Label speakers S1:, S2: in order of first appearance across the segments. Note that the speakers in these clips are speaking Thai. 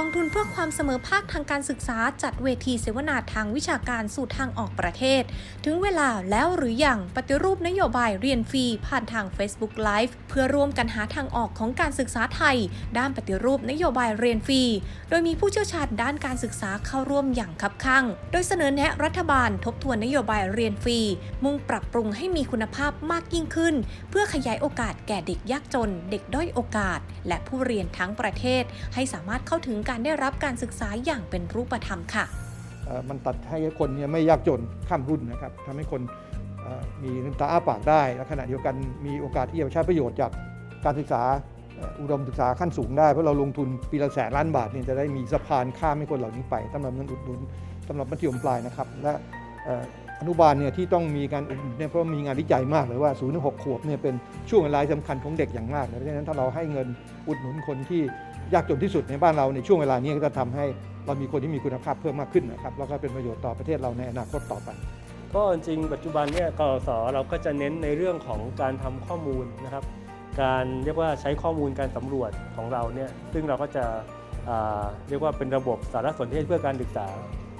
S1: กองทุนเพื่อความเสมอภาคทางการศึกษาจัดเวทีเสวนาทางวิชาการสู่ทางออกประเทศ ถึงเวลาแล้วหรืออยังปฏิรูปนโยบายเรียนฟรี ผ่านทาง Facebook Live เพื่อร่วมกันหาทางออกของการศึกษาไทย ด้านปฏิรูปนโยบายเรียนฟรี โดยมีผู้เชี่ยวชาญด้านการศึกษาเข้าร่วมอย่างคับคั่ง โดยเสนอแนะรัฐบาลทบทวนนโยบายเรียนฟรี มุ่งปรับปรุงให้มีคุณภาพมากยิ่งขึ้น เพื่อขยายโอกาสแก่เด็กยากจน เด็กด้อยโอกาส และผู้เรียนทั้งประเทศให้สามารถเข้าถึงการได้รับการศึกษาอย่างเป็นรูปธรรมค่ะ
S2: มันตัดให้คนเนี่ยไม่ยากจนข้ามรุ่นนะครับทำให้คนมีลืมตาอ้าปากได้และขณะเดียวกันมีโอกาสที่จะใช้ประโยชน์จากการศึกษาอุดมศึกษาขั้นสูงได้ เพราะเราลงทุนปีละแสนล้านบาทเนี่ยจะได้มีสะพานข้ามให้คนเหล่านี้ไปสำหรับเงินอุดหนุนสำหรับมัธยมปลายนะครับและ อนุบาลเนี่ยที่ต้องมีการอุดหนุนเนี่ยเพราะมีงานวิจัยมากเลยว่า0ูนย์หกขวบเนี่ยเป็นช่วงเวลาสำคัญของเด็กอย่างมากเพราะฉะนั้นถ้าเราให้เงินอุดหนุนคนที่ยากจนที่สุดในบ้านเราในช่วงเวลานี้ก็จะทำให้เรามีคนที่มีคุณภาพเพิ่มมากขึ้นนะครับแล้วก็เป็นประโยชน์ต่อประเทศเราในอนาคตต่อไป
S3: ก็จริงปัจจุบันเนี่ยกสเราก็จะเน้นในเรื่องของการทำข้อมูลนะครับ การเรียกว่าใช้ข้อมูลการสำรวจของเราเนี่ยซึ่งเราก็จะเรียกว่าเป็นระบบสารสนเทศเพื่อการศึกษา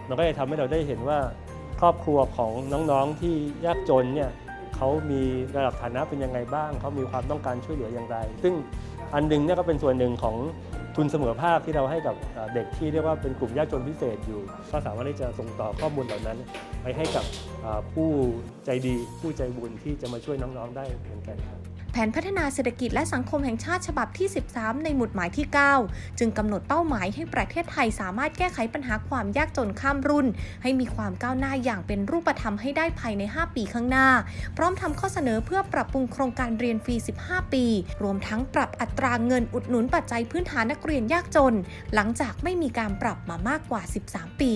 S3: มันก็จะทำให้เราได้เห็นว่า ครอบครัวของน้องๆที่ยากจนเนี่ยเขามีระดับฐานะเป็นยังไงบ้าง เขามีความต้องการช่วยเหลืออย่างไร ซึ่งอันหนึงเนี่ยก็เป็นส่วนหนึ่งของทุนเสมอภาคที่เราให้กับเด็กที่เรียกว่าเป็นกลุ่มยากจนพิเศษอยู่ ก็สามารถที่จะส่งต่อข้อมูลเหล่านั้น ไปให้กับผู้ใจดีผู้ใจบุญที่จะมาช่วยน้องๆได้เหมือนกันครับ
S1: ผนพัฒนาเศรษฐกิจและสังคมแห่งชาติฉบับที่ 13 ในหมุดหมายที่ 9 จึงกำหนดเป้าหมายให้ประเทศไทยสามารถแก้ไขปัญหาความยากจนข้ามรุ่น ให้มีความก้าวหน้าอย่างเป็นรูปธรรมให้ได้ภายใน 5 ปีข้างหน้า พร้อมทำข้อเสนอเพื่อปรับปรุงโครงการเรียนฟรี 15 ปี รวมทั้งปรับอัตราเงินอุดหนุนปัจจัยพื้นฐานนักเรียนยากจน หลังจากไม่มีการปรับมามากกว่า 13 ปี